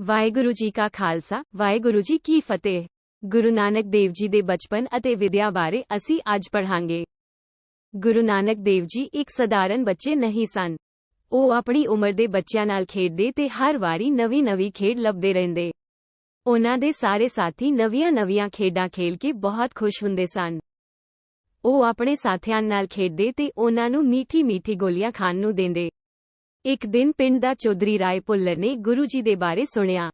ਵਾਹਿਗੁਰੂ ਜੀ ਕਾ ਖਾਲਸਾ, ਵਾਹਿਗੁਰੂ ਜੀ ਕੀ ਫਤਿਹ। ਗੁਰੂ ਨਾਨਕ ਦੇਵ ਜੀ ਦੇ ਬਚਪਨ ਅਤੇ ਵਿਦਿਆ ਬਾਰੇ ਅਸੀਂ ਅੱਜ ਪੜ੍ਹਾਂਗੇ। ਗੁਰੂ ਨਾਨਕ ਦੇਵ ਜੀ ਇੱਕ ਸਧਾਰਨ ਬੱਚੇ ਨਹੀਂ ਸਨ। ਉਹ ਆਪਣੀ ਉਮਰ ਦੇ ਬੱਚਿਆਂ ਨਾਲ ਖੇਡਦੇ ਤੇ ਹਰ ਵਾਰੀ ਨਵੀਂ-ਨਵੀਂ ਖੇਡ ਲੱਭਦੇ ਰਹਿੰਦੇ। ਉਹਨਾਂ ਦੇ ਸਾਰੇ ਸਾਥੀ ਨਵੀਆਂ-ਨਵੀਆਂ ਖੇਡਾਂ ਖੇਲ ਕੇ ਬਹੁਤ ਖੁਸ਼ ਹੁੰਦੇ ਸਨ। ਉਹ ਆਪਣੇ ਸਾਥੀਆਂ ਨਾਲ ਖੇਡਦੇ ਤੇ ਉਹਨਾਂ ਨੂੰ ਮੀਠੀ-ਮੀਠੀ ਗੋਲੀਆਂ ਖਾਣ ਨੂੰ ਦਿੰਦੇ। ਇੱਕ ਦਿਨ ਪਿੰਡ ਦਾ ਚੌਧਰੀ ਰਾਏ ਭੁੱਲਰ ਨੇ ਗੁਰੂ ਜੀ ਦੇ ਬਾਰੇ ਸੁਣਿਆ।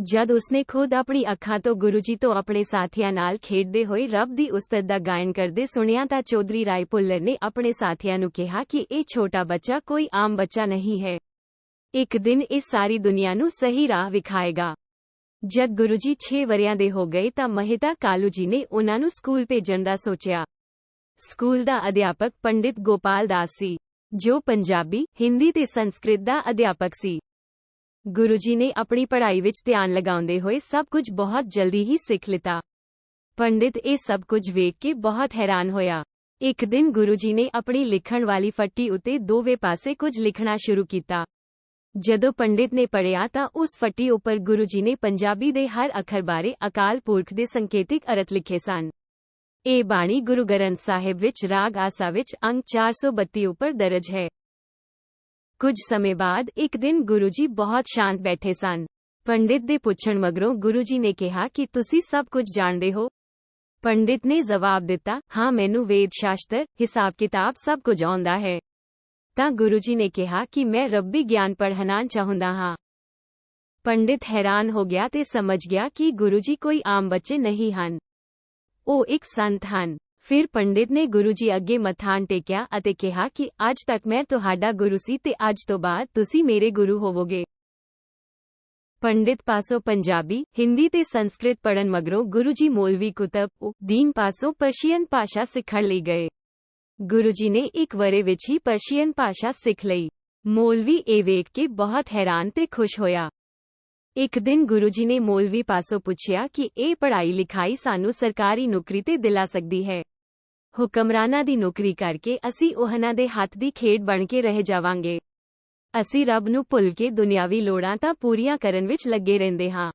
ਜਦ ਉਸਨੇ ਖੁਦ ਆਪਣੀ ਅੱਖਾਂ ਤੋਂ ਗੁਰੂ ਜੀ ਤੋਂ ਆਪਣੇ ਸਾਥੀਆਂ ਨਾਲ ਖੇਡਦੇ ਹੋਏ ਰੱਬ ਦੀ ਉਸਤਤ ਦਾ ਗਾਇਨ ਕਰਦੇ ਸੁਣਿਆ ਤਾਂ ਚੌਧਰੀ ਰਾਏ ਭੁੱਲਰ ਨੇ ਆਪਣੇ ਸਾਥੀਆਂ ਨੂੰ ਕਿਹਾ ਕਿ ਇਹ ਛੋਟਾ ਬੱਚਾ ਕੋਈ ਆਮ ਬੱਚਾ ਨਹੀਂ ਹੈ। ਇੱਕ ਦਿਨ ਇਹ ਸਾਰੀ ਦੁਨੀਆ ਨੂੰ ਸਹੀ ਰਾਹ ਵਿਖਾਏਗਾ। ਜਦ ਗੁਰੂ ਜੀ 6 ਵਰਿਆਂ ਦੇ ਹੋ ਗਏ ਤਾਂ ਮਹਿਤਾ ਕਾਲੂ ਜੀ ਨੇ ਉਹਨਾਂ ਨੂੰ ਸਕੂਲ ਭੇਜਣ ਦਾ ਸੋਚਿਆ। ਸਕੂਲ ਦਾ ਅਧਿਆਪਕ ਪੰਡਿਤ ਗੋਪਾਲ ਦਾਸ ਸੀ। ਜੋ ਪੰਜਾਬੀ, ਹਿੰਦੀ ਤੇ ਸੰਸਕ੍ਰਿਤ ਦਾ ਅਧਿਆਪਕ ਸੀ। ਗੁਰੂ ਜੀ ਨੇ ਆਪਣੀ ਪੜ੍ਹਾਈ ਵਿੱਚ ਧਿਆਨ ਲਗਾਉਂਦੇ ਹੋਏ ਸਭ ਕੁਝ ਬਹੁਤ ਜਲਦੀ ਹੀ ਸਿੱਖ ਲਿੱਤਾ। ਪੰਡਿਤ ਇਹ ਸਭ ਕੁਝ ਵੇਖ ਕੇ ਬਹੁਤ ਹੈਰਾਨ ਹੋਇਆ। ਇੱਕ ਦਿਨ ਗੁਰੂ ਜੀ ਨੇ ਆਪਣੀ ਲਿਖਣ ਵਾਲੀ ਫੱਟੀ ਉੱਤੇ ਦੋਵੇਂ ਪਾਸੇ ਕੁਝ ਲਿਖਣਾ ਸ਼ੁਰੂ ਕੀਤਾ। ਜਦੋਂ ਪੰਡਿਤ ਨੇ ਪੜ੍ਹਿਆ ਤਾਂ ਉਸ ਫੱਟੀ ਉੱਪਰ ਗੁਰੂ ਜੀ ਨੇ ਪੰਜਾਬੀ ਦੇ ਹਰ ਅੱਖਰ ਬਾਰੇ ਅਕਾਲ ਪੁਰਖ ਦੇ ਸੰਕੇਤਿਕ ਅਰਥ ਲਿਖੇ ਸਨ। ਇਹ ਬਾਣੀ ਗੁਰੂ ਗ੍ਰੰਥ ਸਾਹਿਬ ਵਿੱਚ ਰਾਗ ਆਸਾ ਵਿੱਚ ਅੰਕ 432 ਉੱਪਰ ਦਰਜ ਹੈ। ਕੁਝ ਸਮੇਂ ਬਾਅਦ ਇੱਕ ਦਿਨ ਗੁਰੂ ਜੀ ਬਹੁਤ ਸ਼ਾਂਤ ਬੈਠੇ ਸਨ। ਪੰਡਿਤ ਦੇ ਪੁੱਛਣ ਮਗਰੋਂ ਗੁਰੂ ਜੀ ਨੇ ਕਿਹਾ ਕਿ ਤੁਸੀਂ ਸਭ ਕੁਝ ਜਾਣਦੇ ਹੋ। ਪੰਡਿਤ ਨੇ ਜਵਾਬ ਦਿੱਤਾ, ਹਾਂ, ਮੈਨੂੰ ਵੇਦ ਸ਼ਾਸਤਰ, ਹਿਸਾਬ ਕਿਤਾਬ ਸਭ ਕੁਝ ਆਉਂਦਾ ਹੈ। ਤਾਂ ਗੁਰੂ ਜੀ ਨੇ ਕਿਹਾ ਕਿ ਮੈਂ ਰੱਬੀ ਗਿਆਨ ਪੜ੍ਹਨਾ ਚਾਹੁੰਦਾ ਹਾਂ। ਪੰਡਿਤ ਹੈਰਾਨ ਹੋ ਗਿਆ ਤੇ ਸਮਝ ਗਿਆ ਕਿ ਗੁਰੂ ਜੀ ਕੋਈ ਆਮ ਬੱਚੇ ਨਹੀਂ ਹਨ। ਉਹ ਇੱਕ ਸੰਤ ਹਨ। ਫਿਰ ਪੰਡਿਤ ਨੇ ਗੁਰੂ ਜੀ ਅੱਗੇ ਮੱਥਾ ਟੇਕਿਆ ਅਤੇ ਕਿਹਾ ਕਿ ਅੱਜ ਤੱਕ ਮੈਂ ਤੁਹਾਡਾ ਗੁਰੂ ਸੀ ਤੇ ਅੱਜ ਤੋਂ ਬਾਅਦ ਤੁਸੀਂ ਮੇਰੇ ਗੁਰੂ ਹੋਵੋਗੇ। ਪੰਡਿਤ ਪਾਸੋਂ ਪੰਜਾਬੀ, ਹਿੰਦੀ ਤੇ ਸੰਸਕ੍ਰਿਤ ਪੜਨ ਮਗਰੋਂ ਗੁਰੂ ਜੀ ਮੌਲਵੀ ਕੁਤਬ ਦੀਨ ਪਾਸੋਂ ਪਰਸ਼ੀਅਨ ਭਾਸ਼ਾ ਸਿੱਖਣ ਲਈ ਗਏ। ਗੁਰੂ ਜੀ ਨੇ ਇੱਕ ਵਰੇ ਵਿੱਚ ਹੀ ਪਰਸ਼ੀਅਨ ਭਾਸ਼ਾ ਸਿੱਖ ਲਈ। ਮੌਲਵੀ ਇਹ ਵੇਖ ਕੇ ਬਹੁਤ ਹੈਰਾਨ ਤੇ ਖੁਸ਼ ਹੋਇਆ। ਇੱਕ ਦਿਨ ਗੁਰੂ ਜੀ ਨੇ ਮੌਲਵੀ ਪਾਸੋਂ ਪੁੱਛਿਆ ਕਿ ਇਹ ਪੜ੍ਹਾਈ ਲਿਖਾਈ ਸਾਨੂੰ ਸਰਕਾਰੀ ਨੌਕਰੀ ਤੇ ਦਿਲਾ ਸਕਦੀ ਹੈ। ਹੁਕਮਰਾਨਾਂ ਦੀ ਨੌਕਰੀ ਕਰਕੇ ਅਸੀਂ ਉਹਨਾਂ ਦੇ ਹੱਥ ਦੀ ਖੇਡ ਬਣ ਕੇ ਰਹਿ ਜਾਵਾਂਗੇ। ਅਸੀਂ ਰੱਬ ਨੂੰ ਭੁੱਲ ਕੇ ਦੁਨਿਆਵੀ ਲੋੜਾਂ ਤਾਂ ਪੂਰੀਆਂ ਕਰਨ ਵਿੱਚ ਲੱਗੇ ਰਹਿੰਦੇ ਹਾਂ।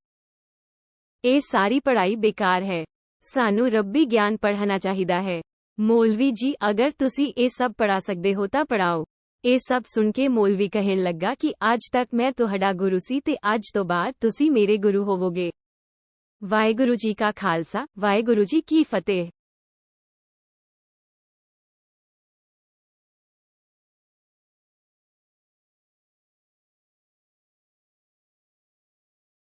ਇਹ ਸਾਰੀ ਪੜ੍ਹਾਈ ਬੇਕਾਰ ਹੈ। ਸਾਨੂੰ ਰੱਬੀ ਗਿਆਨ ਪੜ੍ਹਨਾ ਚਾਹੀਦਾ ਹੈ। ਮੌਲਵੀ ਜੀ, ਅਗਰ ਤੁਸੀਂ ਇਹ ਸਭ ਪੜ੍ਹਾ ਸਕਦੇ ਹੋ ਤਾਂ ਪੜਾਓ ਇਹ ਸਭ ਸੁਣ ਕੇ ਮੌਲਵੀ ਕਹਿਣ ਲੱਗਾ ਕਿ ਅੱਜ ਤੱਕ ਮੈਂ ਤੁਹਾਡਾ ਗੁਰੂ ਸੀ ਤੇ ਅੱਜ ਤੋਂ ਬਾਅਦ ਤੁਸੀਂ ਮੇਰੇ ਗੁਰੂ ਹੋਵੋਗੇ। ਵਾਹਿਗੁਰੂ ਜੀ ਕਾ ਖਾਲਸਾ, ਵਾਹਿਗੁਰੂ ਜੀ ਕੀ ਫਤਿਹ।